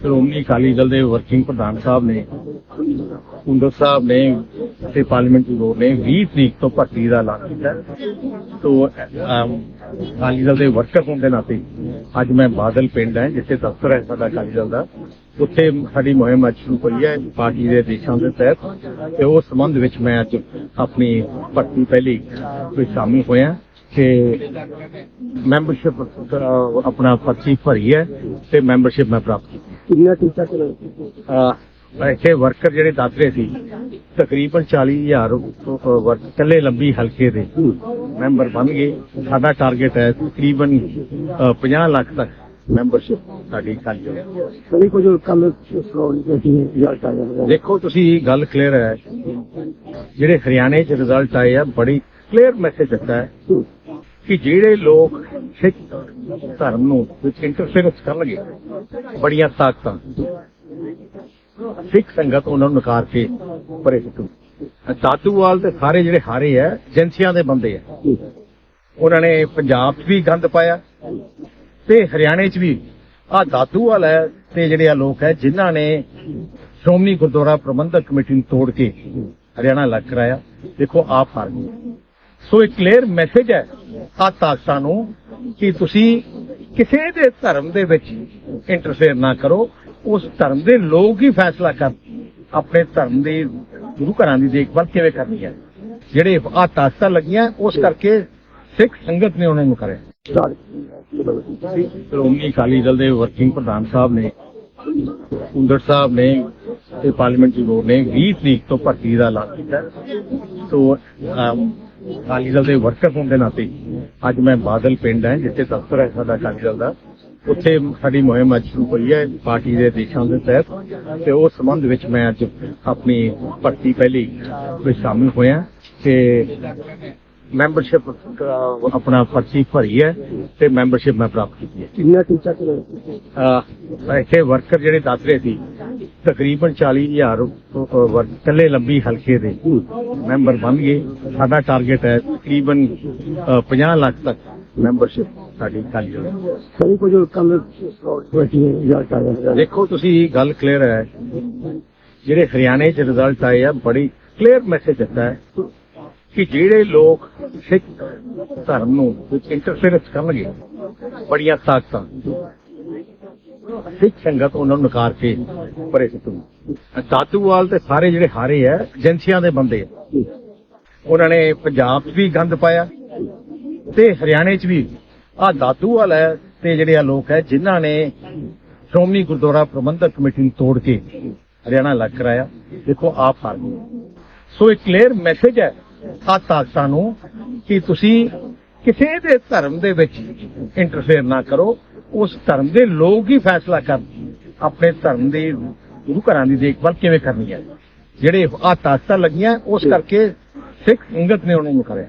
ਸ਼੍ਰੋਮਣੀ ਅਕਾਲੀ ਦਲ ਦੇ ਵਰਕਿੰਗ ਪ੍ਰਧਾਨ ਸਾਹਿਬ ਨੇ ਕੁੰਦਲ ਸਾਹਿਬ ਨੇ ਤੇ ਪਾਰਲੀਮੈਂਟਰੀ ਬੋਰਡ ਨੇ 20 ਤਰੀਕ ਤੋਂ ਭਰਤੀ ਦਾ ਐਲਾਨ ਕੀਤਾ। ਹੈ। ਅਕਾਲੀ ਦਲ ਦੇ ਵਰਕਰ ਹੋਣ ਦੇ ਨਾਤੇ ਅੱਜ ਮੈਂ ਬਾਦਲ ਪਿੰਡ ਹੈ, ਜਿੱਥੇ ਦਫ਼ਤਰ ਹੈ ਸਾਡਾ ਅਕਾਲੀ ਦਲ ਦਾ। ਉੱਥੇ ਸਾਡੀ ਮੁਹਿੰਮ ਅੱਜ ਸ਼ੁਰੂ ਹੋਈ ਹੈ, ਪਾਰਟੀ ਦੇ ਦੇਸ਼ਾਂ ਦੇ ਤਹਿਤ। ਤੇ ਉਸ ਸੰਬੰਧ ਵਿੱਚ ਮੈਂ ਅੱਜ ਆਪਣੀ ਭਰਤੀ ਪਹਿਲੀ ਵਿੱਚ ਸ਼ਾਮਿਲ ਹੋਇਆ ਤੇ ਮੈਂਬਰਸ਼ਿਪ ਆਪਣਾ ਪਰਚੀ ਭਰੀ ਹੈ ਤੇ ਮੈਂਬਰਸ਼ਿਪ ਮੈਂ ਪ੍ਰਾਪਤ ਕੀਤੀ। ਕਿੰਨਾ ਟੀਚਾ ਚਲਾਇਆ ਇੱਥੇ ਵਰਕਰ ਜਿਹੜੇ ਦੱਸ ਸੀ ਤਕਰੀਬਨ 40000 ਵਰਕ ਕੱਲੇ ਲੰਬੀ ਹਲਕੇ ਦੇ ਮੈਂਬਰ ਬਣ ਗਏ। ਸਾਡਾ ਟਾਰਗੇਟ ਹੈ ਤਕਰੀਬਨ 50 ਲੱਖ ਤੱਕ ਮੈਂਬਰਸ਼ਿਪ ਸਾਡੀ ਕੱਲ ਜੋ ਕੋਈ ਕੁਝ ਕੱਲ ਦੇਖੋ ਤੁਸੀਂ ਗੱਲ ਕਲੀਅਰ ਹੈ। ਜਿਹੜੇ ਹਰਿਆਣੇ ਚ ਰਿਜ਼ਲਟ ਆਏ ਆ ਬੜੀ ਕਲੀਅਰ ਮੈਸੇਜ ਦਿੱਤਾ ਹੈ। ਕਿ ਜਿਹੜੇ ਲੋਕ ਸਿੱਖ ਧਰਮ ਨੂੰ ਵਿੱਚ ਇੰਟਰਫੇਰੈਂਸ ਕਰਨਗੇ ਬੜੀਆਂ ਤਾਕਤਾਂ। ਸਿੱਖ ਸੰਗਤ ਉਹਨਾਂ ਨੂੰ ਨਕਾਰ ਕੇ ਪਰੇ ਸੁੱਟੂ। ਦਾਦੂਵਾਲ ਤੇ ਸਾਰੇ ਜਿਹੜੇ ਹਾਰੇ ਆ, ਏਜੰਸੀਆਂ ਦੇ ਬੰਦੇ ਆ। ਉਹਨਾਂ ਨੇ ਪੰਜਾਬ 'ਚ ਵੀ ਗੰਦ ਪਾਇਆ ਤੇ ਹਰਿਆਣੇ 'ਚ ਵੀ। ਆ ਦਾਦੂਵਾਲ ਹੈ ਤੇ ਜਿਹੜੇ ਆ ਲੋਕ ਹੈ, ਜਿਨ੍ਹਾਂ ਨੇ ਸ਼੍ਰੋਮਣੀ ਗੁਰਦੁਆਰਾ ਪ੍ਰਬੰਧਕ ਕਮੇਟੀ ਨੂੰ ਤੋੜ ਕੇ ਹਰਿਆਣਾ ਲੱਗ ਕਰਾਇਆ। ਦੇਖੋ, ਆਪ ਹਾਰ ਗਏ। ਸੋ ਇੱਕ ਕਲੀਅਰ ਮੈਸੇਜ ਹੈ ਆ ਤਾਕਤਾਂ ਨੂੰ ਕਿ ਤੁਸੀਂ ਕਿਸੇ ਦੇ ਧਰਮ ਦੇ ਵਿੱਚ ਇੰਟਰਫੇਅਰ ਨਾ ਕਰੋ। ਉਸ ਧਰਮ ਦੇ ਲੋਕ ਹੀ ਫੈਸਲਾ ਕਰਨ। ਆਪਣੇ ਧਰਮ ਦੇ ਗੁਰੂ ਘਰਾਂ ਦੀ ਦੇਖਭਾਲ ਕਿਵੇਂ ਕਰਨੀ ਹੈ? ਜਿਹੜੇ ਆ ਤਾਕਤਾਂ ਲੱਗੀਆਂ, ਉਸ ਕਰਕੇ ਸਿੱਖ ਸੰਗਤ ਨੇ ਉਹਨਾਂ ਨੂੰ ਕਰਿਆ। ਸ਼੍ਰੋਮਣੀ ਅਕਾਲੀ ਦਲ ਦੇ ਵਰਕਿੰਗ ਪ੍ਰਧਾਨ ਸਾਹਿਬ ਨੇ ਕੁੰਦੜ ਸਾਹਿਬ ਨੇ ਤੇ ਪਾਰਲੀਮੈਂਟਰੀ ਬੋਰਡ ਨੇ 20 ਤਰੀਕ ਤੋਂ ਭਰਤੀ ਦਾ ਐਲਾਨ ਕੀਤਾ। ਸੋ ਅਕਾਲੀ ਦਲ ਦੇ ਵਰਕਰ ਹੋਣ ਦੇ ਨਾਤੇ ਅੱਜ ਮੈਂ ਬਾਦਲ ਪਿੰਡ ਹੈ ਜਿੱਥੇ ਦਫ਼ਤਰ ਹੈ ਸਾਡਾ ਅਕਾਲੀ ਦਲ ਦਾ। ਉੱਥੇ ਸਾਡੀ ਮੁਹਿੰਮ ਅੱਜ ਸ਼ੁਰੂ ਹੋਈ ਹੈ ਪਾਰਟੀ ਦੇ ਦੇਸ਼ਾਂ ਦੇ ਤਹਿਤ ਤੇ ਉਸ ਸੰਬੰਧ ਵਿੱਚ ਮੈਂ ਅੱਜ ਆਪਣੀ ਭਰਤੀ ਪਹਿਲੀ ਵਿੱਚ ਸ਼ਾਮਿਲ ਹੋਇਆ ਤੇ ਮੈਂਬਰਸ਼ਿਪ ਆਪਣਾ ਪਰਚੀ ਭਰੀ ਹੈ ਤੇ ਮੈਂਬਰਸ਼ਿਪ ਮੈਂ ਪ੍ਰਾਪਤ ਕੀਤੀ ਹੈ। ਕਿੰਨਾ ਟੀਚਾ ਕਿਹਾ ਇੱਥੇ ਵਰਕਰ ਜਿਹੜੇ ਦੱਸ ਰਹੇ ਸੀ ਤਕਰੀਬਨ 40000 ਵਰਗ ਕੱਲੇ ਲੰਬੀ ਹਲਕੇ ਦੇ ਮੈਂਬਰ ਬਣ ਗਏ। ਸਾਡਾ ਟਾਰਗੇਟ ਹੈ ਤਕਰੀਬਨ 50 ਲੱਖ ਤੱਕ ਮੈਂਬਰਸ਼ਿਪ ਸਾਡੀ ਕਾਲੀ ਜਗ੍ਹਾ ਸਹੀ ਕੁਝ ਕੱਲ ਦੇਖੋ ਤੁਸੀਂ ਗੱਲ ਕਲੀਅਰ ਹੈ। ਜਿਹੜੇ ਹਰਿਆਣੇ ਚ ਰਿਜ਼ਲਟ ਆਏ ਆ ਬੜੀ ਕਲੀਅਰ ਮੈਸੇਜ ਦਿੱਤਾ ਹੈ ਕਿ ਜਿਹੜੇ ਲੋਕ ਸਿੱਖ ਧਰਮ ਨੂੰ ਇੰਟਰਫੇਰੈਂਸ ਕਰਨਗੇ ਬੜੀਆਂ ਤਾਕਤਾਂ। ਸਿੱਖ ਸੰਗਤ ਉਹਨਾਂ ਨੂੰ ਨਕਾਰ ਕੇ ਪਰੇ ਸੁੱਟੂ। ਦਾਦੂਵਾਲ ਤੇ ਸਾਰੇ ਜਿਹੜੇ ਹਾਰੇ ਆ ਏਜੰਸੀਆਂ ਦੇ ਬੰਦੇ ਆ। ਉਹਨਾਂ ਨੇ ਪੰਜਾਬ 'ਚ ਵੀ ਗੰਦ ਪਾਇਆ ਤੇ ਹਰਿਆਣੇ 'ਚ ਵੀ। ਆ ਦਾਦੂਵਾਲ ਹੈ ਤੇ ਜਿਹੜੇ ਆ ਲੋਕ ਹੈ, ਜਿਨ੍ਹਾਂ ਨੇ ਸ਼੍ਰੋਮਣੀ ਗੁਰਦੁਆਰਾ ਪ੍ਰਬੰਧਕ ਕਮੇਟੀ ਨੂੰ ਤੋੜ ਕੇ ਹਰਿਆਣਾ ਲੱਗ ਕਰਾਇਆ। ਦੇਖੋ ਆਪ ਹਾਰ ਗਏ ਸੋ ਇੱਕ ਕਲੀਅਰ ਮੈਸੇਜ ਹੈ ਆ ਤਾਕਤਾਂ ਨੂੰ ਕਿ ਤੁਸੀਂ ਕਿਸੇ ਦੇ ਧਰਮ ਦੇ ਵਿੱਚ ਇੰਟਰਫੇਅਰ ਨਾ ਕਰੋ। ਉਸ ਧਰਮ ਦੇ ਲੋਕ ਹੀ ਫੈਸਲਾ ਕਰਨ ਆਪਣੇ ਧਰਮ ਦੇ ਗੁਰੂ ਘਰਾਂ ਦੀ ਦੇਖਭਾਲ ਕਿਵੇਂ ਕਰਨੀ ਹੈ? ਜਿਹੜੇ ਆ ਤਾਕਤਾਂ ਲੱਗੀਆਂ, ਉਸ ਕਰਕੇ ਸਿੱਖ ਸੰਗਤ ਨੇ ਉਹਨਾਂ ਨੂੰ ਕਰਿਆ